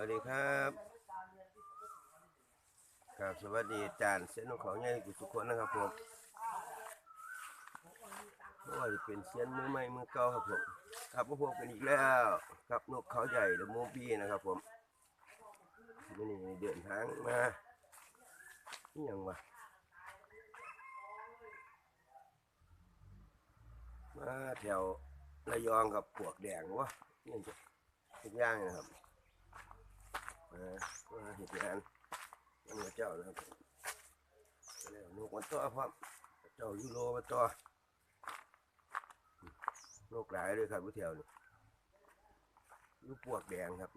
วัสดีครับครับสวัสดีอาจารย์เส้นของใหญ่กุทุกคนนะครับผมไม่ว่าจะเป็นเส้นมือใหม่มือเก่าครับผมครับพวกผมกันอีกแล้วกับนกเขาใหญ่หรือมูบี้นะครับผมวันนี้เดินทางมานี่ยังวะมาแถวระยองกับปวกแดงวะนี่จะเป็นย่างนะครับ มาเหตุงานมันมาเจ้านะครับแล้วนกมันต่อพร้อมเจ้ายูโรมาต่อนกหลายเลยครับผู้แถวนี่ลูกปวกแดงครับ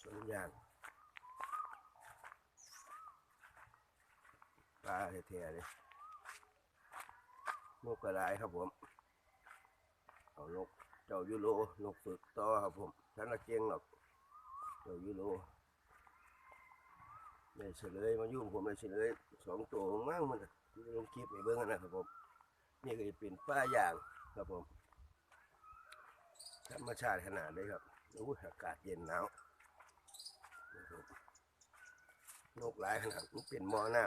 ส่วนยางปลาแท้ๆเลยนกกระไรครับผม เอานกเจ้ายูโรนกฝึกต่อครับผมฉันละเก่งหรอกเดี๋ยวยูโร ไม่เฉลยมายุ่งผมไม่เฉลยสองตัวมั่งมันลงคลิปในเบื้องนะครับผมนี่ก็จะเป็นป้าอย่างครับผมธรรมชาติขนาดเลยครับโอ้อากาศเย็นหนาวนกหลายขนาดมันเป็นม้อน้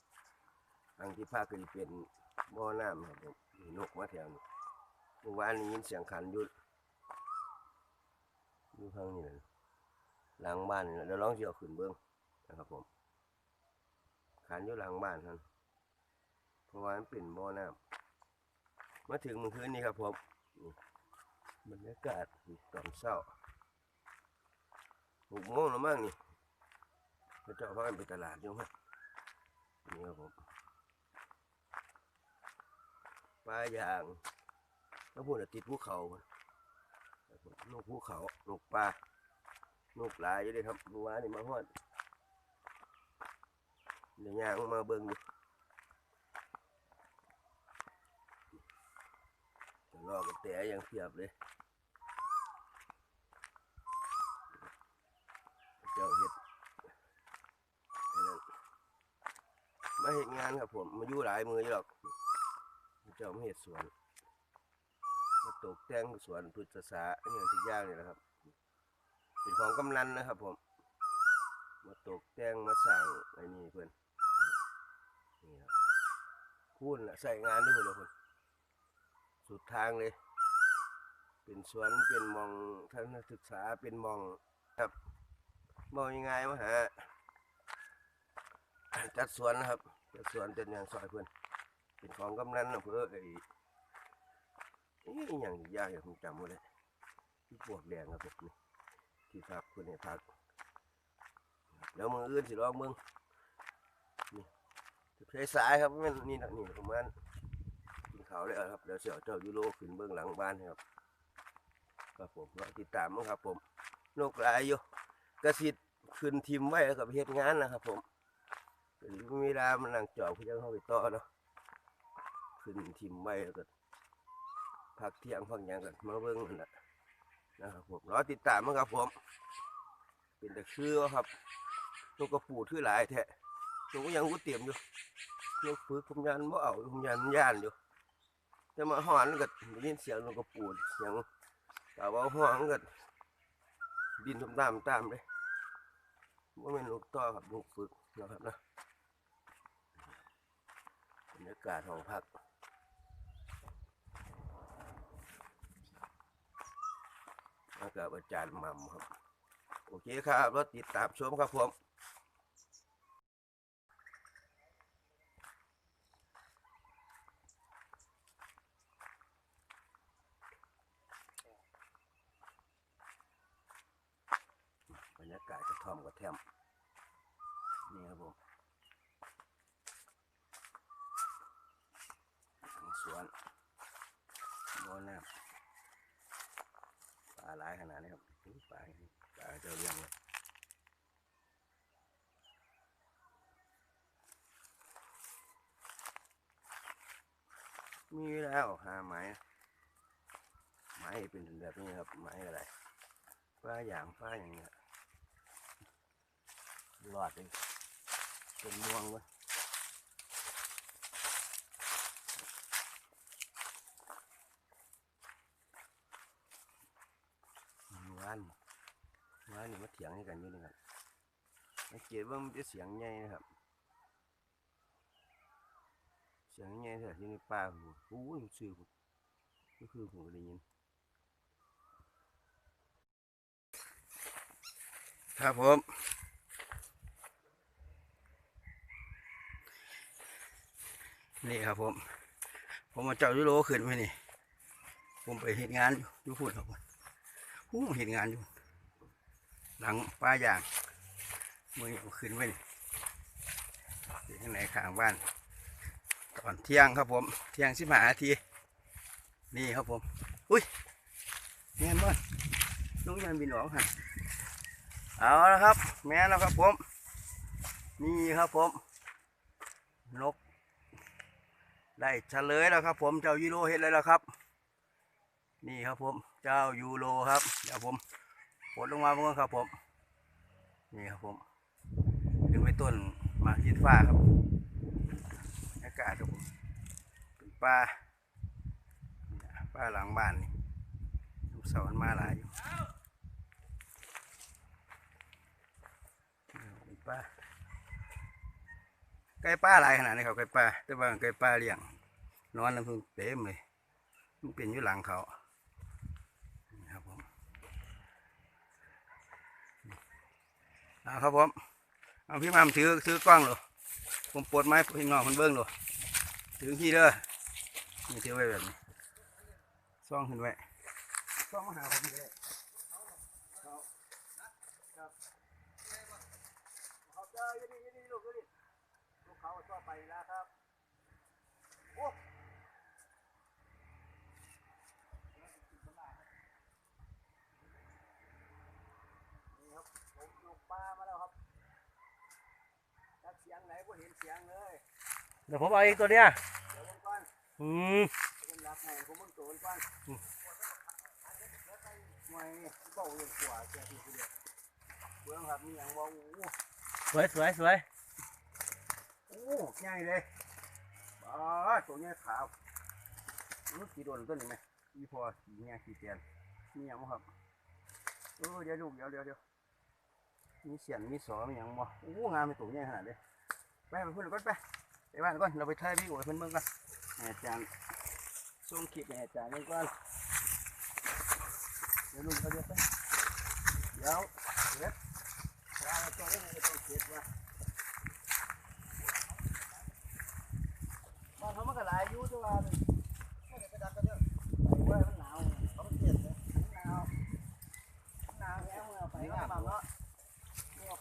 ำทางที่ภาคก็จะเป็นม้อน้ำครับผมมีนกมาแถวนี้เมื่อวานนี้ยินเสียงขันอยุดอยู่ข้างนี้นะหลังบ้านเดี๋ยวลองเสียวขึ้นเบิ้อง นะครับผมขันอยู่หลังบ้านท่านเพราะว่ามันเป็นบ่อน้ำมาถึงเมื่อคืนนี้ครับผมบรรยากาศตอนเช้าหกโมงแล้วมั้งนี่พระเจ้าพากันไปตลาดอยู่มั้งนี่ครับผมปลาอย่างแล้วพูดติดภูเขาพุ่นกภูเขานกปลานกหลายอยู่เลยครับเมื่อวานนี่มาฮอด เดี๋ยวยางมาเบิ่งดูจะลอกกันแต่ยังเพียบเลยเจ้าเห็ดมาเห็ดงานครับผมมาอยู่หลายมืออยู่หรอกเจ้ามาเห็ดสวนมาตกแต่งสวนพฤกษศาสตร์อย่างทุกอย่างนี่แหละครับ เป็นของกำนันนะครับผม มาตกแต่งมาสั่งไอ้นี่เพื่อน พูนะใส่งานด้วยคนละคนสุดทางเลย เป็นสวนเป็นมองทัศนศึกษาเป็นมองครับมองยังไงวะฮะจัดสวนนะครับจัดสวนเป็นอย่างซอยเพื่อนเป็นของกำนันอำเภอไอ้นี่อย่างยากอย่างผมจำไว้เลยที่ปวกแดงครับผมนี่ที่พักคนในพักแล้วมืออื่นสิลองมึง ใช้สายครับมันนี่นะนี่ประมาณกินข้าวแล้วครับเดี๋ยวเสี่ยวเจ้ายูโรขึ้นเบื้องหลังบ้านครับครับผมรอติดตามมั้งครับ ผมนกลายอยู่กระสิทธิ์ขึ้นทีมไว้แล้วกับเฮ็ดงานนะครับ ผมเป็นเวลามันนั่งจอบพี่ยังเข้าไปต่อเนาะขึ้นทีมไว้แล้วก็พักเที่ยงพักยังกันมาเบิ่งนั่นแหละนะครับผมรอติดตามมั้งครับ ผม เป็นแต่ชื่อครับตัวกระปูชื่อหลายแท้ ตัวก็ยังกูเตรียมอยู่ยังฝึกคุมยันบ่เอาคุมยันย่านอยู่จะมาหอนก็ได้ยินเสียงตัวกระปูดเสียงแต่ว่าห้องก็ดินตามตามตามเลยว่าเป็นลูกต่อครับลูกฝึกนะครับนะบรรยากาศของพักมากับอาจารย์มัมครับ โอเคครับ แล้วติดตามชมครับผมบรรยากาศกระท่อมกระแทมนี่ครับผมทางสวนบ่อน้ำ ปลาหลาย ขนาดนี้ครับปลาปลาจ้าเลี้ยงเลยมีแล้วหาไม้ไม้เป็นแบบนี้ครับไม้อะไรปลาอย่างปลาอย่างเงี้ยหลอดเลยเป็นม่วงเว้ย วันวอันนี้มาเถียงให้กันอยู่นี่ครับสังเกตว่ามันจะเสียงใหญ่นะครับ เสียงใหญ่แท้ที่ในป่าผมโอ้ยชื่อผมก็คือผมก็ได้ยินครับผมนี่ครับผม ผมมาเจ้ายุโรขึ้นไปนี่ ผมไปเห็นงานอยู่อยู่พูดครับ ผมผมเห็นงานอยู่ หลังป้าอย่างมือผมขึ้นไปนี่อยู่ข้างในข้างบ้านตอนเที่ยงครับผม เที่ยงสิบห้านาที นี่ครับผม อุ้ยแม่นบ่น้องยันบินออกหันเอาละครับ แม่นแล้วครับผม นี่ครับผม นก ได้เฉลยแล้วครับผม เจ้ายูโรเห็นเลยแล้วครับ นี่ครับผม เจ้ายูโรครับเดี๋ยวผมปลดลงมาเพื่อนครับผมนี่ครับผมขึ้นไปต้นมากินฟ้าครับอากาศครับผมเป็นป่าป่าหลังบ้านนี่ลูกเสามันมาหลายอยู่เป็นป่าไก่ป่าหลายขนาดนี้ครับไก่ป่าแต่ว่าไก่ป่าเลี้ยงนอนแล้วเพิ่งเต็มเลยมันเป็นอยู่หลังเขานี่ครับผม นะครับผมเอาพี่มามถือถือกล้องหรอผมปวดไม้พี่น้องคนเบิ้งหรอถือที่เด้อนี่ถือไว้แบบนี้ซ่องขึ้นไว้ซ่องมาหาผมเลยเขาเจอยี่นี่ยี่นี่ลูกยี่นี่ลูกเขาต่อไปแล้วครับโอ้นี่ครับผมอยู่ป่ามาแล้วครับจัก เสียงไหนผมเห็นเสียงเลยเดี๋ยวผมเอาอีกตัวเนี้ยเดี๋ยวผมก่อนอืมผมรักแม่ผมมึงโตนก่อนไม่เบ้าเรื่องขวาเจ้าที่เดียวเบื้องครับมีอย่างว่าโอ้โหสวยสวยสวยโอ้ใหญ่เลยบ้าตัวใหญ่ขาวรู้กี่โดนต้นนี่ไหมอีพอขี่เงี้ยขี่เตียนมีอย่างบ่ครับเออเดี๋ยวลูกเดี๋ยวเดี๋ยวเดี๋ยวมีเสียนมีสอมีอย่างบ่โอ้งามเป็นตัวใหญ่ขนาดนี้ ไปไปพุ่นก่อนไปไปบ้านก่อนเราไปถ่ายวิดีโอให้เพิ่นเบิ่งกันให้อาจารย์ส่งคลิปให้อาจารย์เบิ่งก่อนเดี๋ยวลูกเขาเดี๋ยวไปเดี๋ยวเด็ดเราตัวนี้ไม่ต้องเก็บว่ะบ้านเขามันก็หลายอยู่แต่ว่าไม่ได้ไปดักกันเด้อไปไว้มันหนาวเขาเกลียดเลยมันหนาวมันหนาวแห้งเอาไปก็มาเนาะ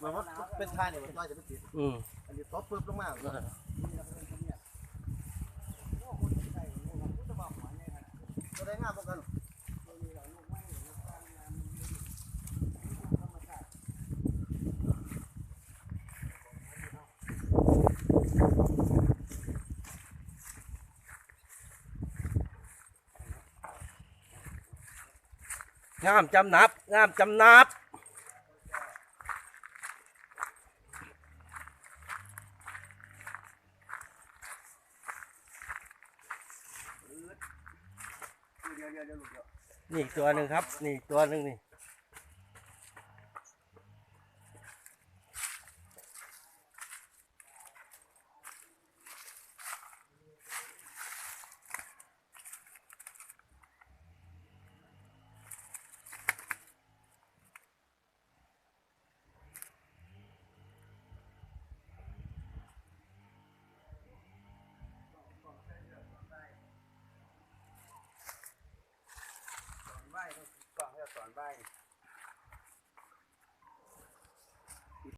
มันว่าเป็นท่าเนี่ยมันน้อยจะไม่ติดอืมอันนี้ ตบปึ๊บลงมาเลยตัวได้งามพวกกันงามจำนับงามจำนับ เดี๋ยวเดี๋ยวเดี๋ยวลูกเดี๋ยว นี่อีก ตัวหนึ่งครับ นี่ตัวหนึ่งนี่